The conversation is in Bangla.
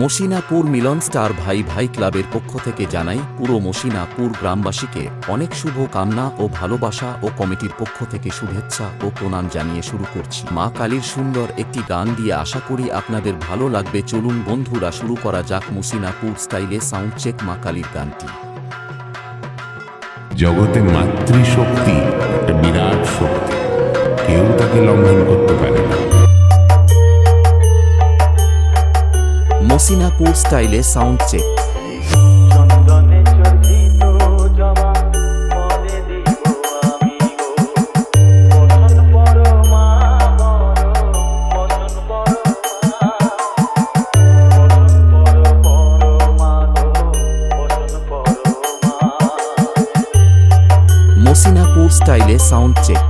মসিনাপুর মিলন স্টার ভাই ভাই ক্লাবের পক্ষ থেকে জানাই, পুরো মসিনাপুর গ্রামবাসীকে অনেক শুভ কামনা ও ভালোবাসা ও কমিটির পক্ষ থেকে শুভেচ্ছা ও প্রণাম জানিয়ে শুরু করছি। মা কালীর সুন্দর একটি গান দিয়ে আশা করি আপনাদের ভালো লাগবে। চলুন বন্ধুরা, শুরু করা যাক মসিনাপুর স্টাইলে সাউন্ড চেক মা কালীর গানটি। জগতে মাতৃশক্তি, একটা বিরাট শক্তি। কেউ তাকে লঙ্ঘন করতে পারে না। গো বসন বড় মা মসিনাপুর স্টাইলে সাউন্ড চেক।